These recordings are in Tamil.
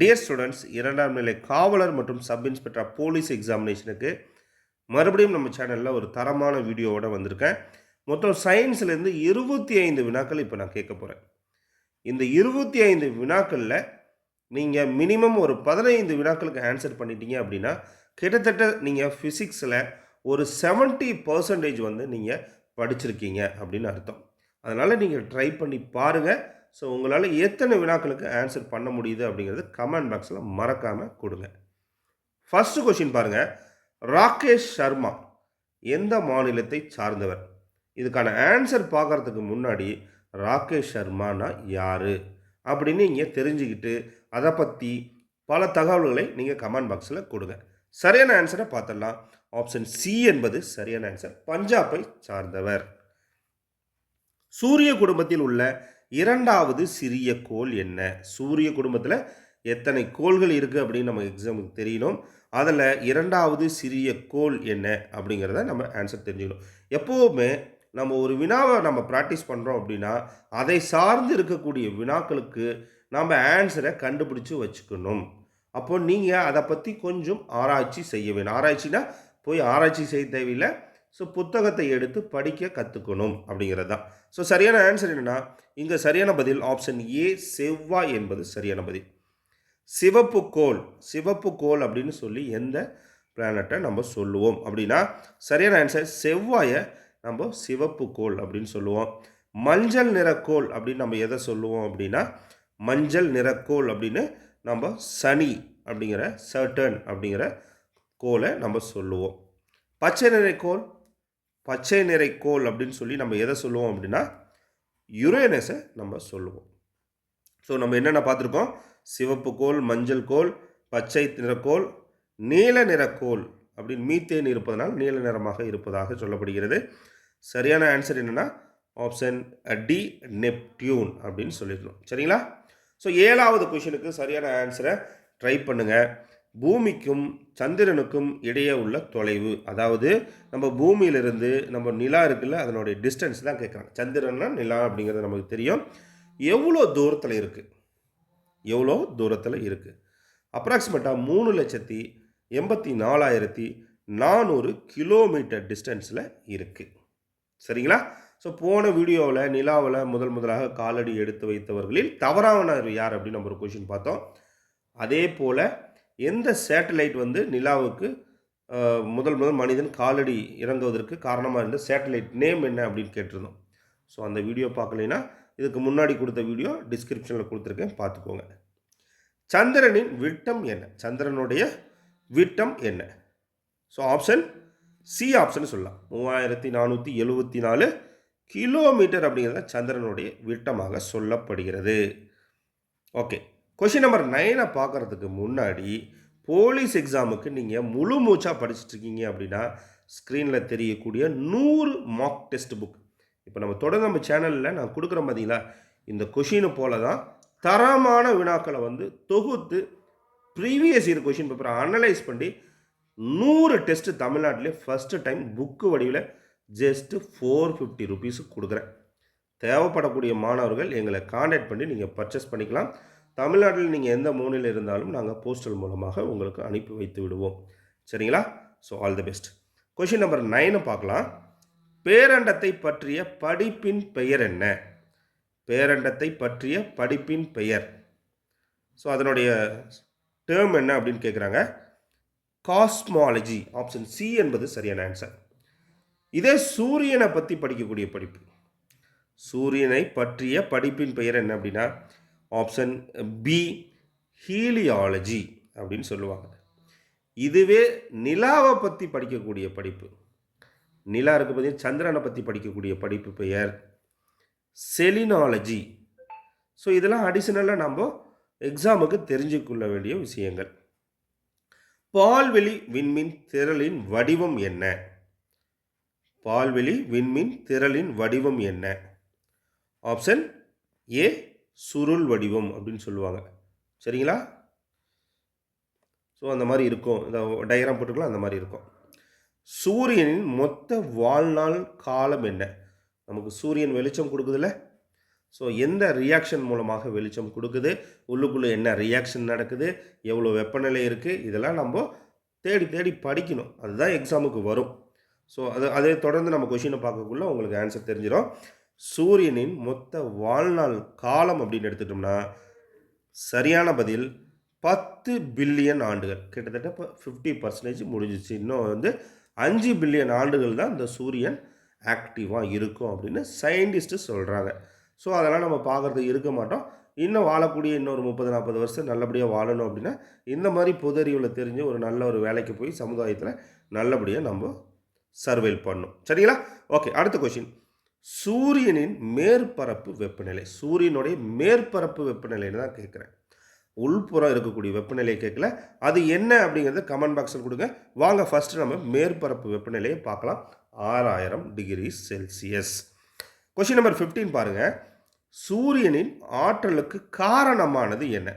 டியர் ஸ்டூடெண்ட்ஸ் இரண்டாம் நிலை காவலர் மற்றும் சப் இன்ஸ்பெக்டர் போலீஸ் எக்ஸாமினேஷனுக்கு மறுபடியும் நம்ம சேனலில் ஒரு தரமான வீடியோவோட வந்திருக்கேன். மொத்தம் சயின்ஸ்லேருந்து இருபத்தி ஐந்து வினாக்கள் இப்போ நான் கேட்க போகிறேன் இந்த இருபத்தி ஐந்து வினாக்களில் நீங்கள் மினிமம் ஒரு பதினைந்து வினாக்களுக்கு ஆன்சர் பண்ணிட்டீங்க அப்படின்னா கிட்டத்தட்ட நீங்கள் ஃபிசிக்ஸில் ஒரு 70% பர்சன்டேஜ் வந்து நீங்கள் படிச்சிருக்கீங்க அப்படின்னு அர்த்தம். அதனால் நீங்கள் ட்ரை பண்ணி பாருங்கள் ஸோ உங்களால் எத்தனை வினாக்களுக்கு ஆன்சர் பண்ண முடியுது அப்படிங்கிறது கமெண்ட் பாக்ஸில் மறக்காமல் கொடுங்க. ஃபஸ்ட்டு கொஷின் பாருங்கள் ராகேஷ் சர்மா எந்த மாநிலத்தை சார்ந்தவர்? இதுக்கான ஆன்சர் பார்க்கறதுக்கு முன்னாடி ராகேஷ் சர்மானா யார்? அப்படின்னு இங்கே தெரிஞ்சுக்கிட்டு அதை பற்றி பல தகவல்களை நீங்கள் கமெண்ட் பாக்ஸில் கொடுங்க. சரியான ஆன்சரை பார்த்துடலாம் ஆப்ஷன் சி என்பது சரியான ஆன்சர் பஞ்சாபை சார்ந்தவர். சூரிய குடும்பத்தில் உள்ள இரண்டாவது சிறிய கோள் என்ன? சூரிய குடும்பத்தில் எத்தனை கோள்கள் இருக்குது அப்படின்னு நம்ம எக்ஸாமுக்கு தெரியணும். அதில் இரண்டாவது சிறிய கோள் என்ன? அப்படிங்கிறத நம்ம ஆன்சர் தெரிஞ்சுக்கணும். எப்போவுமே நம்ம ஒரு வினாவை நம்ம ப்ராக்டிஸ் பண்ணுறோம் அப்படின்னா அதை சார்ந்து இருக்கக்கூடிய வினாக்களுக்கு நம்ம ஆன்சரை கண்டுபிடிச்சு வச்சுக்கணும். அப்போ நீங்கள் அதை பற்றி கொஞ்சம் ஆராய்ச்சி செய்ய வேணும். ஆராய்ச்சினா போய் ஆராய்ச்சி செய்ய தேவையில்லை. ஸோ புத்தகத்தை எடுத்து படிக்க கற்றுக்கணும் அப்படிங்கிறது தான் ஸோ சரியான ஆன்சர் என்னென்னா இங்கே சரியான பதில் ஆப்ஷன் ஏ செவ்வாய் என்பது சரியான பதில். சிவப்பு கோள் சிவப்பு கோள் அப்படின்னு சொல்லி எந்த பிளானட்டை நம்ம சொல்லுவோம்? அப்படின்னா சரியான ஆன்சர் செவ்வாயை நம்ம சிவப்பு கோல் அப்படின்னு சொல்லுவோம். மஞ்சள் நிறக்கோள் அப்படின்னு நம்ம எதை சொல்லுவோம் அப்படின்னா மஞ்சள் நிறக்கோள் அப்படின்னு நம்ம சனி அப்படிங்கிற சர்டன் அப்படிங்கிற கோலை நம்ம சொல்லுவோம். பச்சை நிறக்கோள் பச்சை நிறக்கோள் அப்படின்னு சொல்லி நம்ம எதை சொல்லுவோம் அப்படின்னா யுரேனஸை நம்ம சொல்லுவோம். ஸோ நம்ம என்னென்ன பார்த்துருக்கோம்? சிவப்பு கோள் மஞ்சள் கோள் பச்சை நிறக்கோள் நீல நிறக்கோள் அப்படின்னு மீத்தேன் இருப்பதனால் நீல நிறமாக இருப்பதாக சொல்லப்படுகிறது. சரியான ஆன்சர் என்னென்னா ஆப்ஷன் டி நெப்டியூன் அப்படின்னு சொல்லிடணும் சரிங்களா? ஸோ ஏழாவது கொஷினுக்கு சரியான ஆன்சரை ட்ரை பண்ணுங்கள் பூமிக்கும் சந்திரனுக்கும் இடையே உள்ள தொலைவு. அதாவது நம்ம பூமியிலிருந்து நம்ம நிலா இருக்குல்ல அதனுடைய டிஸ்டன்ஸ் தான் கேட்குறாங்க. சந்திரன்னா நிலா அப்படிங்கிறது நமக்கு தெரியும். எவ்வளோ தூரத்தில் இருக்குது எவ்வளோ தூரத்தில் இருக்குது அப்ராக்சிமேட்டாக மூணு லட்சத்தி எண்பத்தி நாலாயிரத்தி நானூறு கிலோமீட்டர் டிஸ்டன்ஸில் இருக்குது சரிங்களா? ஸோ போன வீடியோவில் நிலாவில் முதல் முதலாக காலடி எடுத்து வைத்தவர்களில் தவறானவர் யார் அப்படின்னு நம்ம ஒரு கொஷின் பார்த்தோம். அதே போல் எந்த சேட்டலைட் வந்து நிலாவுக்கு முதல் முதல் மனிதன் காலடி இறங்குவதற்கு காரணமாக இருந்த சேட்டலைட் நேம் என்ன அப்படின்னு கேட்டிருந்தோம். ஸோ அந்த வீடியோ பார்க்கலைன்னா இதுக்கு முன்னாடி கொடுத்த வீடியோ டிஸ்கிரிப்ஷனில் கொடுத்துருக்கேன் பார்த்துக்கோங்க. சந்திரனின் விட்டம் என்ன? சந்திரனுடைய விட்டம் என்ன? ஸோ ஆப்ஷன் சி ஆப்ஷன் சொல்லலாம். மூவாயிரத்தி நானூற்றி எழுபத்தி நாலு கிலோமீட்டர் அப்படிங்கிறத சந்திரனுடைய விட்டமாக சொல்லப்படுகிறது. ஓகே. கொஷின் நம்பர் நைனை பார்க்குறதுக்கு முன்னாடி போலீஸ் எக்ஸாமுக்கு நீங்கள் முழு மூச்சாக படிச்சுட்டு இருக்கீங்க அப்படின்னா ஸ்க்ரீனில் தெரியக்கூடிய நூறு மாக் டெஸ்ட் புக் இப்போ நம்ம தொடர்ந்து நம்ம சேனலில் நான் கொடுக்குறேன் பார்த்தீங்களா இந்த கொஷினை போல தான் தரமான வினாக்களை வந்து தொகுத்து ப்ரீவியஸ் இயர் கொஷின் பேப்பரை அனலைஸ் பண்ணி நூறு டெஸ்ட்டு தமிழ்நாட்டிலே ஃபஸ்ட்டு டைம் புக்கு வடிவில் ஜஸ்ட்டு ஃபோர் ஃபிஃப்டி ருபீஸுக்கு கொடுக்குறேன். தேவைப்படக்கூடிய மாணவர்கள் எங்களை காண்டாக்ட் பண்ணி நீங்கள் பர்ச்சேஸ் பண்ணிக்கலாம். தமிழ்நாட்டில் நீங்கள் எந்த மூலையில் இருந்தாலும் நாங்கள் போஸ்டல் மூலமாக உங்களுக்கு அனுப்பி வைத்து விடுவோம். சரிங்களா? So all the best question number நைனை பார்க்கலாம். பேரண்டத்தை பற்றிய படிப்பின் பெயர் என்ன? பேரண்டத்தை பற்றிய படிப்பின் பெயர். ஸோ அதனுடைய டேர்ம் என்ன அப்படின்னு கேட்குறாங்க காஸ்மாலஜி ஆப்ஷன் சி என்பது சரியான ஆன்சர் இதே சூரியனை பற்றி படிக்கக்கூடிய படிப்பு. சூரியனை பற்றிய படிப்பின் பெயர் என்ன அப்படின்னா ஆப்ஷன் பி ஹீலியாலஜி அப்படின்னு சொல்லுவாங்க. இதுவே நிலாவை பற்றி படிக்கக்கூடிய படிப்பு. நிலா இருக்கு பார்த்தீங்கன்னா சந்திரனை பற்றி படிக்கக்கூடிய படிப்பு பெயர். செலினாலஜி. ஸோ இதெல்லாம் அடிஷ்னலாக நம்ம எக்ஸாமுக்கு தெரிஞ்சுக்கொள்ள வேண்டிய விஷயங்கள். பால்வெளி விண்மீன் திரளின் வடிவம் என்ன? பால்வெளி விண்மீன் திரளின் வடிவம் என்ன? ஆப்ஷன் ஏ சுருள் வடிவம் அப்படின்னு சொல்லுவாங்க. சரிங்களா? ஸோ அந்த மாதிரி இருக்கும். இந்த டயக்ராம் போட்டுக்கலாம் அந்த மாதிரி இருக்கும். சூரியனின் மொத்த வாழ்நாள் காலம் என்ன? நமக்கு சூரியன் வெளிச்சம் கொடுக்குதுல்ல? ஸோ எந்த ரியாக்ஷன் மூலமாக வெளிச்சம் கொடுக்குது? உள்ளுக்குள்ளே என்ன ரியாக்ஷன் நடக்குது? எவ்வளோ வெப்பநிலை இருக்குது இதெல்லாம் நம்ம தேடி தேடி படிக்கணும். அதுதான் எக்ஸாமுக்கு வரும். ஸோ அது அதை தொடர்ந்து நம்ம கொஷினை பார்க்கக்குள்ள உங்களுக்கு ஆன்சர் தெரிஞ்சிடும். சூரியனின் மொத்த வாழ்நாள் காலம் அப்படின்னு எடுத்துட்டோம்னா சரியான பதில் பத்து பில்லியன் ஆண்டுகள். கிட்டத்தட்ட இப்போ ஃபிஃப்டி பர்சன்டேஜ் முடிஞ்சிச்சு. இன்னும் வந்து அஞ்சு பில்லியன் ஆண்டுகள் தான் இந்த சூரியன் ஆக்டிவாக இருக்கும் அப்படின்னு சயின்டிஸ்ட்டு சொல்கிறாங்க ஸோ அதெல்லாம் நம்ம பார்க்குறதுக்கு இருக்க மாட்டோம். இன்னும் வாழக்கூடிய இன்னொரு முப்பது நாற்பது வருஷம் நல்லபடியாக வாழணும் அப்படின்னா இந்த மாதிரி பொது அறிவில் தெரிஞ்சு ஒரு நல்ல ஒரு வேலைக்கு போய் சமுதாயத்தில் நல்லபடியாக நம்ம சர்வைல் பண்ணும் சரிங்களா? ஓகே அடுத்த கொஷின் சூரியனின் மேற்பரப்பு வெப்பநிலை சூரியனுடைய மேற்பரப்பு வெப்பநிலைன்னு தான் கேட்குறேன். உள்புறம் இருக்கக்கூடிய வெப்பநிலையை கேட்கல. அது என்ன அப்படிங்கிறத கமெண்ட் பாக்ஸில் கொடுங்க. வாங்க ஃபஸ்ட்டு நம்ம மேற்பரப்பு வெப்பநிலையை பார்க்கலாம். ஆறாயிரம் டிகிரி செல்சியஸ். கொஷின் நம்பர் 15 பாருங்கள் சூரியனின் ஆற்றலுக்கு காரணமானது என்ன?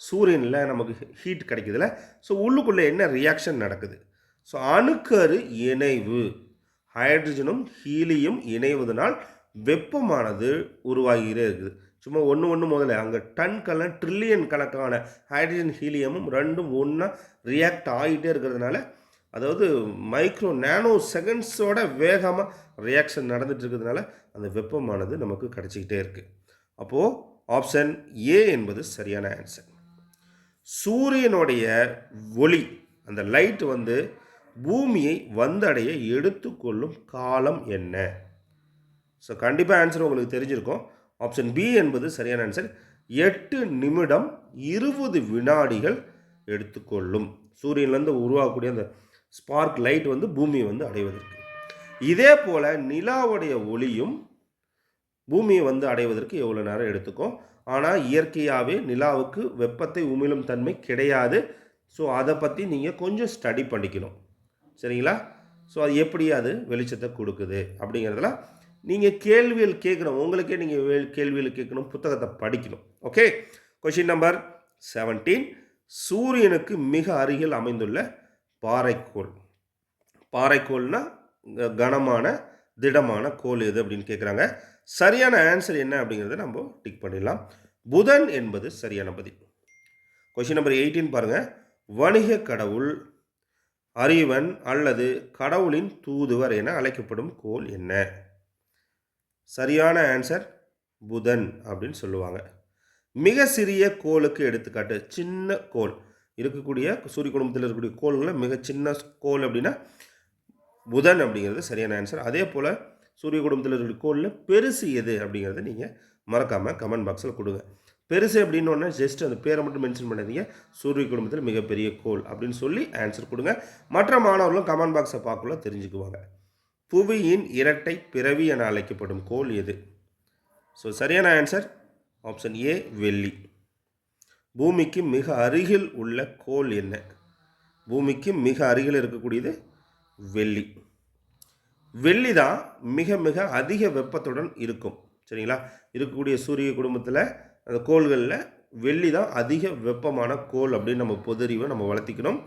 சூரியனில் நமக்கு ஹீட் கிடைக்குதுல. ஸோ உள்ளுக்குள்ளே என்ன ரியாக்ஷன் நடக்குது? ஸோ அணுக்கரு இணைவு. ஹைட்ரஜனும் ஹீலியும் இணைவதனால் வெப்பமானது உருவாகிட்டே இருக்குது. சும்மா ஒன்று ஒன்று முதல்ல. அங்கே டன் கலன் ட்ரில்லியன் கணக்கான ஹைட்ரஜன் ஹீலியமும் ரெண்டும் ஒன்றா ரியாக்ட் ஆகிட்டே இருக்கிறதுனால அதாவது மைக்ரோ நேனோ செகண்ட்ஸோட வேகமாக ரியாக்ஷன் நடந்துட்டு இருக்கிறதுனால அந்த வெப்பமானது நமக்கு கிடச்சிக்கிட்டே இருக்குது அப்போது ஆப்ஷன் ஏ என்பது சரியான ஆன்சர் சூரியனுடைய ஒளி அந்த லைட் வந்து பூமியை வந்தடைய எடுத்துக்கொள்ளும் காலம் என்ன? ஸோ கண்டிப்பாக ஆன்சர் உங்களுக்கு தெரிஞ்சிருக்கும். ஆப்ஷன் பி என்பது சரியான ஆன்சர் எட்டு நிமிடம் இருபது வினாடிகள் எடுத்துக்கொள்ளும். சூரியன்லேருந்து உருவாகக்கூடிய அந்த ஸ்பார்க் லைட் வந்து பூமியை வந்து அடைவதற்கு. இதே போல் நிலாவுடைய ஒளியும் பூமியை வந்து அடைவதற்கு எவ்வளோ நேரம் எடுத்துக்கும்? ஆனால் இயற்கையாகவே நிலாவுக்கு வெப்பத்தை உமிழும் தன்மை கிடையாது. ஸோ அதை பற்றி நீங்கள் கொஞ்சம் ஸ்டடி பண்ணிக்கணும். சரிங்களா? ஸோ அது எப்படி அது வெளிச்சத்தை கொடுக்குது அப்படிங்கிறதுல நீங்கள் கேள்விகள் கேட்கணும். உங்களுக்கே நீங்கள் கேள்விகள் கேட்கணும் புத்தகத்தை படிக்கணும். ஓகே கொஷின் நம்பர் செவன்டீன் சூரியனுக்கு மிக அருகில் அமைந்துள்ள பாறைக்கோள். பாறைக்கோள்னா க- கனமான திடமான கோள் எது அப்படின்னு கேட்குறாங்க சரியான ஆன்சர் என்ன அப்படிங்கிறத நம்ம டிக் பண்ணிடலாம். புதன் என்பது சரியான பதில். கொஷின் நம்பர் எயிட்டீன் பாருங்கள் வணிக கடவுள் அறிவன் அல்லது கடவுளின் தூதுவர் என அழைக்கப்படும் கோள் என்ன? சரியான ஆன்சர் புதன் அப்படின்னு சொல்லுவாங்க. மிக சிறிய கோளுக்கு எடுத்துக்காட்டு சின்ன கோள். இருக்கக்கூடிய சூரிய குடும்பத்தில் இருக்கக்கூடிய கோள்களில் மிக சின்ன கோள் அப்படின்னா புதன் அப்படிங்கிறது சரியான ஆன்சர் அதே போல் சூரிய குடும்பத்தில் இருக்கக்கூடிய கோளில் பெருசு எது அப்படிங்கிறத நீங்கள் மறக்காமல் கமெண்ட் பாக்ஸில் கொடுங்க. பெருசு அப்படின்னு ஒன்று ஜஸ்ட் அந்த பேரை மட்டும் மென்ஷன் பண்ணாதீங்க. சூரிய குடும்பத்தில் மிகப்பெரிய கோள் அப்படின்னு சொல்லி ஆன்சர் கொடுங்க. மற்ற மாணவர்களும் கமெண்ட் பாக்ஸை பார்க்கல தெரிஞ்சுக்குவாங்க. புவியின் இரட்டை பிறவி என அழைக்கப்படும் கோள் எது? ஸோ சரியான ஆன்சர் ஆப்ஷன் ஏ வெள்ளி. பூமிக்கு மிக அருகில் உள்ள கோல் என்ன? பூமிக்கு மிக அருகில் இருக்கக்கூடியது வெள்ளி. வெள்ளி தான் மிக மிக அதிக வெப்பத்துடன் இருக்கும். சரிங்களா? இருக்கக்கூடிய சூரிய குடும்பத்தில் அந்த கோள்களில் வெள்ளி தான் அதிக வெப்பமான கோள் அப்படின்னு நம்ம பொதறிவை நம்ம வளர்த்திக்கணும்.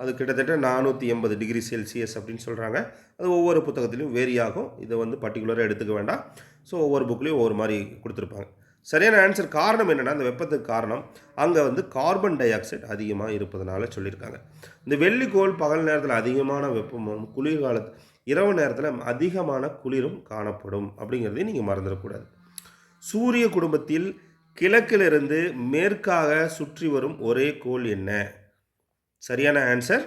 அது கிட்டத்தட்ட நானூற்றி எண்பது டிகிரி செல்சியஸ் அப்படின்னு சொல்கிறாங்க அது ஒவ்வொரு புத்தகத்துலையும் வேரி ஆகும் இதை வந்து பர்டிகுலராக எடுத்துக்க வேண்டாம். ஸோ ஒவ்வொரு புக்லேயும் ஒவ்வொரு மாதிரி கொடுத்துருப்பாங்க. சரியான ஆன்சர் காரணம் என்னென்னா அந்த வெப்பத்துக்கு காரணம் அங்கே வந்து கார்பன் டை ஆக்சைடு அதிகமாக இருப்பதனால சொல்லியிருக்காங்க. இந்த வெள்ளிக்கோள் பகல் நேரத்தில் அதிகமான வெப்பமும் குளிர்காலத்து இரவு நேரத்தில் அதிகமான குளிரும் காணப்படும் அப்படிங்கிறதையும் நீங்கள் மறந்துடக்கூடாது. சூரிய குடும்பத்தில் கிழக்கிலிருந்து மேற்காக சுற்றி வரும் ஒரே கோள் என்ன? சரியான ஆன்சர்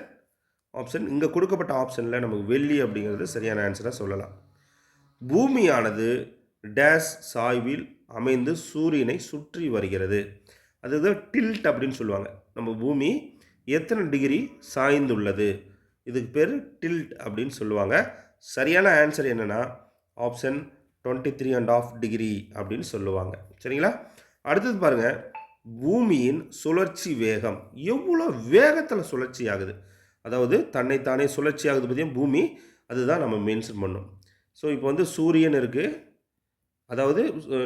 ஆப்ஷன் இங்கே கொடுக்கப்பட்ட ஆப்ஷனில் நமக்கு வெள்ளி அப்படிங்கிறது சரியான ஆன்சராக சொல்லலாம். பூமியானது டேஸ் சாய்வில் அமைந்து சூரியனை சுற்றி வருகிறது. அதுதான் டில்ட் அப்படின்னு சொல்லுவாங்க. நம்ம பூமி எத்தனை டிகிரி சாய்ந்துள்ளது? இதுக்கு பேர் டில்ட் அப்படின்னு சொல்லுவாங்க. சரியான ஆன்சர் என்னென்னா option twenty three and half degree அப்படின்னு சொல்லுவாங்க. சரிங்களா? அடுத்தது பாருங்கள் பூமியின் சுழற்சி வேகம். எவ்வளோ வேகத்தில் சுழற்சி ஆகுது? அதாவது தன்னைத்தானே சுழற்சி ஆகுது பற்றியும் பூமி அதுதான் நம்ம மென்ஷன் பண்ணோம். ஸோ இப்போ வந்து சூரியன் இருக்குது அதாவது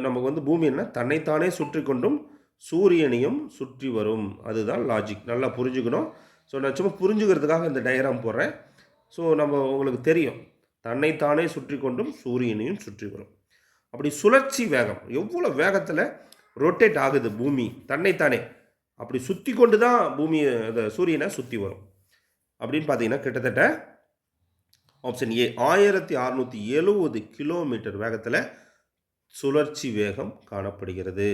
நமக்கு வந்து பூமி என்ன? தன்னைத்தானே சுற்றி கொண்டும் சூரியனையும் சுற்றி வரும். அதுதான் லாஜிக் நல்லா புரிஞ்சுக்கணும். ஸோ நான் சும்மா புரிஞ்சுக்கிறதுக்காக இந்த டயக்ராம் போடுறேன். ஸோ நம்ம உங்களுக்கு தெரியும். தன்னைத்தானே சுற்றி கொண்டும் சூரியனையும் சுற்றி வரும். அப்படி சுழற்சி வேகம். எவ்வளோ வேகத்தில் ரொட்டேட் ஆகுது பூமி தன்னைத்தானே. அப்படி சுற்றி கொண்டு தான் பூமி அந்த சூரியனை சுற்றி வரும். அப்படின்னு பார்த்தீங்கன்னா கிட்டத்தட்ட ஆப்ஷன் ஏ ஆயிரத்தி அறநூற்றி எழுபது கிலோமீட்டர் வேகத்தில் சுழற்சி வேகம் காணப்படுகிறது.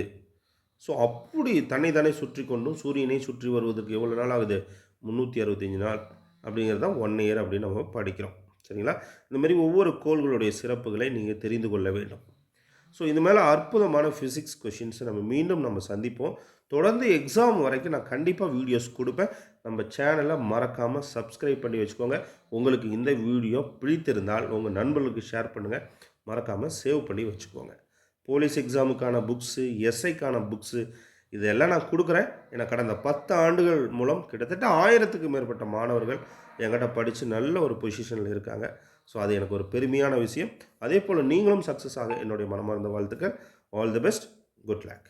ஸோ அப்படி தன்னை தானே சுற்றி கொண்டும் சூரியனை சுற்றி வருவதற்கு எவ்வளோ நாள் ஆகுது? முந்நூற்றி அறுபத்தஞ்சு நாள் அப்படிங்கிறது தான் ஒன் இயர் அப்படின்னு நம்ம படிக்கிறோம். சரிங்களா? இந்த மாதிரி ஒவ்வொரு கோள்களுடைய சிறப்புகளை நீங்கள் தெரிந்து கொள்ள வேண்டும். ஸோ இது மேலே அற்புதமான ஃபிசிக்ஸ் கொஷின்ஸை நம்ம மீண்டும் நம்ம சந்திப்போம். தொடர்ந்து எக்ஸாம் வரைக்கும் நான் கண்டிப்பாக வீடியோஸ் கொடுப்பேன். நம்ம சேனலை மறக்காமல் சப்ஸ்கிரைப் பண்ணி வச்சுக்கோங்க. உங்களுக்கு இந்த வீடியோ பிடித்திருந்தால் உங்கள் நண்பர்களுக்கு ஷேர் பண்ணுங்கள் மறக்காமல் சேவ் பண்ணி வச்சுக்கோங்க. போலீஸ் எக்ஸாமுக்கான புக்ஸு எஸ்ஐக்கான புக்ஸு இதெல்லாம் நான் கொடுக்குறேன். ஏன்னா கடந்த பத்து ஆண்டுகள் மூலம் கிட்டத்தட்ட ஆயிரத்துக்கு மேற்பட்ட மாணவர்கள் என்கிட்ட படித்து நல்ல ஒரு பொசிஷனில் இருக்காங்க. ஸோ அது எனக்கு ஒரு பெருமையான விஷயம். அதே போல் நீங்களும் சக்ஸஸ் ஆக என்னுடைய மனமார்ந்த வாழ்த்துக்கள். All the best good luck